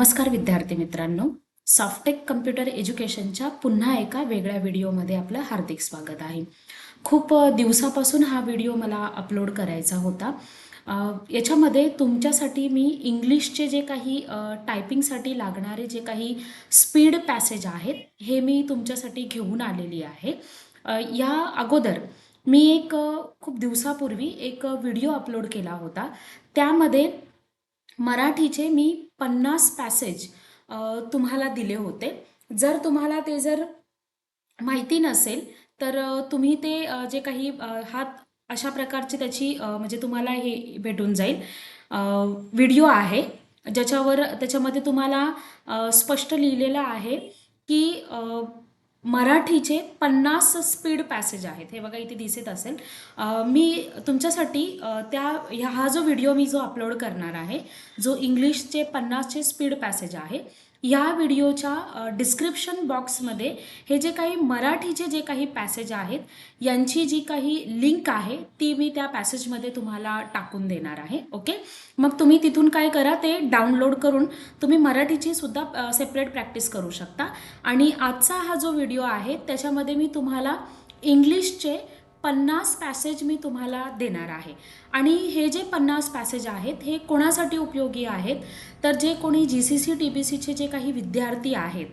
नमस्कार विद्यार्थी मित्रांनो. सॉफ्टेक कम्प्युटर एज्युकेशनच्या पुन्हा एका वेगळ्या व्हिडिओमध्ये आपलं हार्दिक स्वागत आहे. खूप दिवसापासून हा व्हिडिओ मला अपलोड करायचा होता. याच्यामध्ये तुमच्यासाठी मी इंग्लिशचे जे काही टायपिंगसाठी लागणारे जे काही स्पीड पॅसेज आहेत हे मी तुमच्यासाठी घेऊन आलेली आहे. या अगोदर मी एक खूप दिवसापूर्वी एक व्हिडिओ अपलोड केला होता. त्यामध्ये मराठीचे मी पन्नास पॅसेज तुम्हाला दिले होते. जर तुम्हाला ते जर माहिती नसेल तर तुम्ही ते जे काही हात अशा प्रकारची त्याची म्हणजे तुम्हाला हे भेटून जाईल. व्हिडिओ आहे ज्याच्यावर त्याच्यामध्ये तुम्हाला स्पष्ट लिहिलेलं आहे की मराठीचे पन्नास स्पीड पॅसेज आहेत. हे बघा इथे दिसत असेल. मी तुमच्यासाठी त्या ह्या हा जो व्हिडिओ मी जो अपलोड करणार आहे जो इंग्लिशचे पन्नासचे स्पीड पॅसेज आहे या व्हिडिओच्या डिस्क्रिप्शन बॉक्समध्ये हे जे काही मराठीचे जे काही पॅसेज आहेत यांची जी काही लिंक आहे ती मी त्या पॅसेजमध्ये तुम्हाला टाकून देणार आहे ओके मग तुम्ही तिथून काय करा ते डाउनलोड करून तुम्ही मराठीची सुद्धा सेपरेट प्रॅक्टिस करू शकता. आणि आजचा हा जो व्हिडिओ आहे त्याच्यामध्ये मी तुम्हाला इंग्लिशचे पन्नास पॅसेज मी तुम्हाला देणार आहे. आणि हे जे पन्नास पॅसेज आहेत हे कोणासाठी उपयोगी आहेत? तर जे कोणी G C C T B सीचे जे काही विद्यार्थी आहेत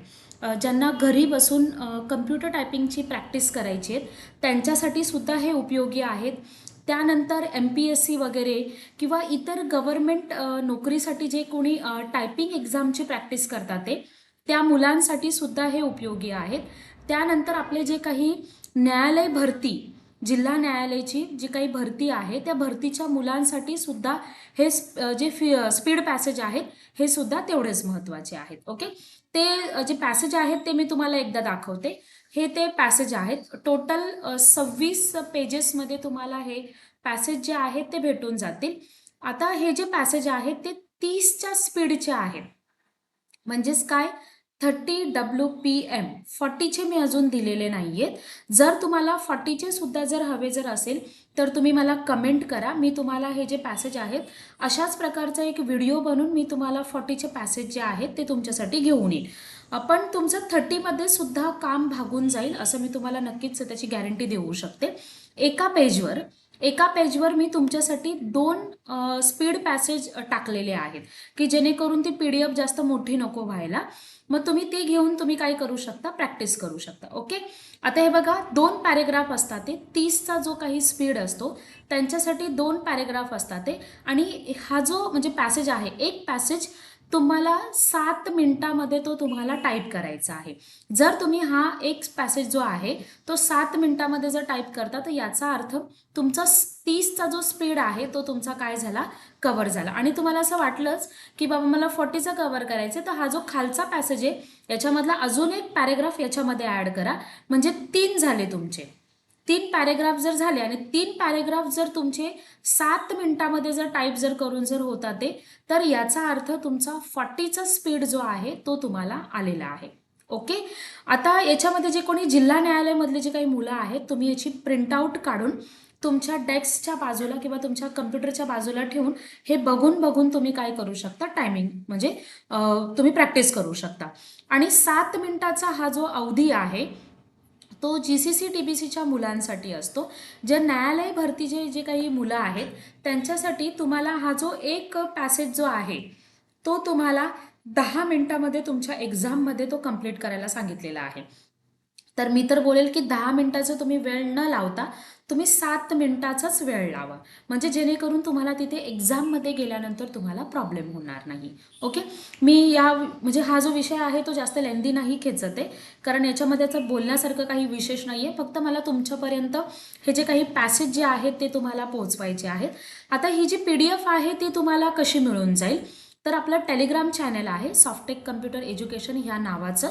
ज्यांना घरी बसून कम्प्युटर टायपिंगची प्रॅक्टिस करायची आहेत त्यांच्यासाठी सुद्धा हे उपयोगी आहेत. त्यानंतर एम पी एस सी वगैरे किंवा इतर गव्हर्मेंट नोकरीसाठी जे कोणी टायपिंग एक्झामची प्रॅक्टिस करतात ते त्या मुलांसाठी सुद्धा हे उपयोगी आहेत. त्यानंतर आपले जे काही न्यायालय भरती जिल्हा न्यायालयाची जी काही भरती आहे त्या भरतीच्या मुलांसाठी सुद्धा हे जे फी स्पीड पॅसेज आहेत हे सुद्धा तेवढेच महत्त्वाचे आहेत. ओके? ते जे पॅसेज आहेत ते मी तुम्हाला एकदा दाखवते. हे ते पॅसेज आहेत. टोटल सव्वीस पेजेसमध्ये तुम्हाला हे पॅसेज जे आहेत ते भेटून जातील. आता हे जे पॅसेज आहेत ते तीसच्या स्पीडचे आहेत. म्हणजेच काय? Thirty W P M. फॉर्टीचे मी अजून दिलेले नाही आहेत जर तुम्हाला फॉर्टीचे सुद्धा जर हवे जर असेल तर तुम्ही मला कमेंट करा. मी तुम्हाला हे जे पॅसेज आहेत अशाच प्रकारचा एक व्हिडिओ बनवून मी तुम्हाला फॉर्टीचे पॅसेज जे आहेत ते तुमच्यासाठी घेऊन येईल. पण तुमचं थर्टीमध्ये सुद्धा काम भागून जाईल असं मी तुम्हाला नक्कीच त्याची गॅरंटी देऊ शकते. एका पेजवर एका पेजवर मी तुमच्यासाठी दोन स्पीड पॅसेज टाकलेले आहेत की जेणेकरून ती पी डी एफ जास्त मोठी नको व्हायला. मग तुम्ही ते घेऊन तुम्ही काय करू शकता प्रॅक्टिस करू शकता ओके आता हे बघा दोन पॅरेग्राफ असतात ते. तीसचा जो काही स्पीड असतो त्यांच्यासाठी दोन पॅरेग्राफ असतात ते. आणि हा जो म्हणजे पॅसेज आहे एक पॅसेज तुम्हाला सात मिनिटामध्ये तो तुम्हाला टाईप करायचा आहे. जर तुम्ही हा एक पॅसेज जो आहे तो सात मिनिटामध्ये जर टाईप करता तर याचा अर्थ तुमचा तीसचा जो स्पीड आहे तो तुमचा काय झाला? कवर झाला. आणि तुम्हाला असं वाटलंच की बाबा मला फोर्टीचा कवर करायचं तर हा जो खालचा पॅसेज आहे याच्यामधला अजून एक पॅरेग्राफ याच्यामध्ये ॲड करा. म्हणजे तीन झाले तुमचे. तीन पॅरेग्राफ जर झाले आणि तीन पॅरेग्राफ जर तुमचे सात मिनिटामध्ये जर टाईप जर करून जर होता ते तर याचा अर्थ तुमचा फॉर्टीचा स्पीड जो आहे तो तुम्हाला आलेला आहे. ओके आता याच्यामध्ये जे कोणी जिल्हा न्यायालयामधले जे काही मुलं आहेत तुम्ही याची प्रिंटआउट काढून तुमच्या डेस्कच्या बाजूला किंवा तुमच्या कम्प्युटरच्या बाजूला ठेवून हे बघून बघून तुम्ही काय करू शकता? टायमिंग म्हणजे तुम्ही प्रॅक्टिस करू शकता. आणि सात मिनिटाचा हा जो अवधी आहे तो G C C T B सीच्या मुलांसाठी असतो. जे न्यायालय भरतीचे जे काही मुलं आहेत त्यांच्यासाठी तुम्हाला हा जो एक पॅसेज जो आहे तो तुम्हाला दहा मिनटामध्ये तुमच्या एक्झाममध्ये तो कंप्लीट करायला सांगितलेला आहे. तर मी तर बोलेल की दहा मिनिटाचं तुम्ही वेळ न लावता तुम्ही सात मिनिटाचाच वेळ लावा. म्हणजे जेणेकरून तुम्हाला तिथे एक्झाममध्ये गेल्यानंतर तुम्हाला प्रॉब्लेम होणार नाही. ओके? मी या म्हणजे हा जो विषय आहे तो जास्त लेंदी नाही खेचत आहे. कारण याच्यामध्ये असं बोलण्यासारखं काही विशेष नाही आहे. फक्त मला तुमच्यापर्यंत हे जे काही पॅसेज जे आहेत ते तुम्हाला पोहोचवायचे आहेत. आता ही जी पी डी एफ आहे ती तुम्हाला कशी मिळून जाईल? तर आपलं टेलिग्राम चॅनल आहे सॉफ्टेक कम्प्युटर एज्युकेशन ह्या नावाचं.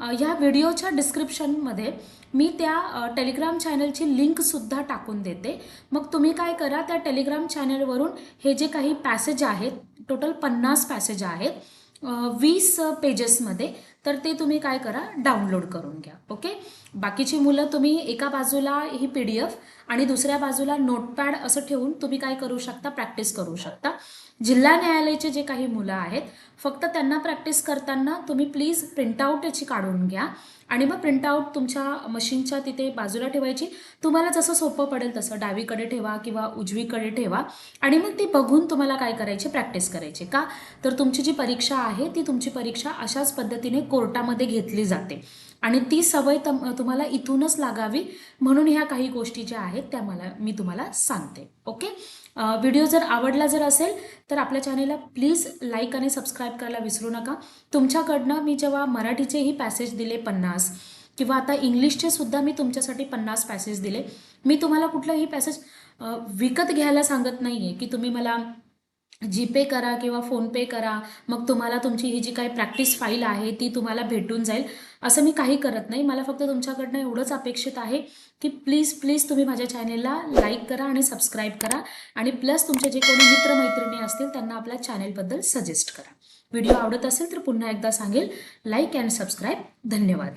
ह्या व्हिडिओच्या डिस्क्रिप्शनमध्ये मी त्या टेलिग्राम चॅनलची लिंकसुद्धा टाकून देते. मग तुम्ही काय करा त्या टेलिग्राम चॅनलवरून हे जे काही पॅसेज आहेत टोटल पन्नास पॅसेज आहेत वीस पेजेसमध्ये तर ते तुम्ही काय करा डाउनलोड करून घ्या. ओके बाकीची मुलं तुम्ही एका बाजूला ही पी डी एफ आणि दुसऱ्या बाजूला नोटपॅड असं ठेवून तुम्ही काय करू शकता? प्रॅक्टिस करू शकता. जिल्हा न्यायालयाचे जे काही मुलं आहेत फक्त त्यांना प्रॅक्टिस करताना तुम्ही प्लीज प्रिंटआउट याची काढून घ्या. आणि मग प्रिंटआउट तुमच्या मशीनच्या तिथे बाजूला ठेवायची. तुम्हाला जसं सोपं पडेल तसं डावीकडे ठेवा किंवा उजवीकडे ठेवा. आणि मग ती बघून तुम्हाला काय करायची? प्रॅक्टिस करायची. का? तर तुमची जी परीक्षा आहे ती तुमची परीक्षा अशाच पद्धतीने कोर्टामध्ये घेतली जाते. आणि ती सवय तम तुम्हाला इथूनच लागावी म्हणून ह्या काही गोष्टी ज्या आहेत त्या मला मी तुम्हाला सांगते. ओके? व्हिडिओ जर आवडला जर असेल तर आपल्या चॅनेलला प्लीज लाईक आणि सबस्क्राईब करायला विसरू नका. तुमच्याकडनं मी जेव्हा मराठीचेही पॅसेज दिले पन्नास किंवा आता इंग्लिशचे सुद्धा मी तुमच्यासाठी पन्नास पॅसेज दिले मी तुम्हाला कुठलंही पॅसेज विकत घ्यायला सांगत नाही आहे की तुम्ही मला जीपे करा किंवा फोनपे करा मग तुम्हाला तुमची ही जी काही प्रॅक्टिस फाईल आहे ती तुम्हाला भेटून जाईल. असं मी काही करत नाही. मला फक्त तुमच्याकडनं एवढंच अपेक्षित आहे की प्लीज प्लीज तुम्ही माझ्या चॅनेलला लाईक करा आणि सबस्क्राईब करा आणि प्लस तुमचे जे कोणी मित्रमैत्रिणी असतील त्यांना आपल्या चॅनेलबद्दल सजेस्ट करा. व्हिडिओ आवडत असेल तर पुन्हा एकदा सांगेल. लाईक अँड सबस्क्राईब धन्यवाद.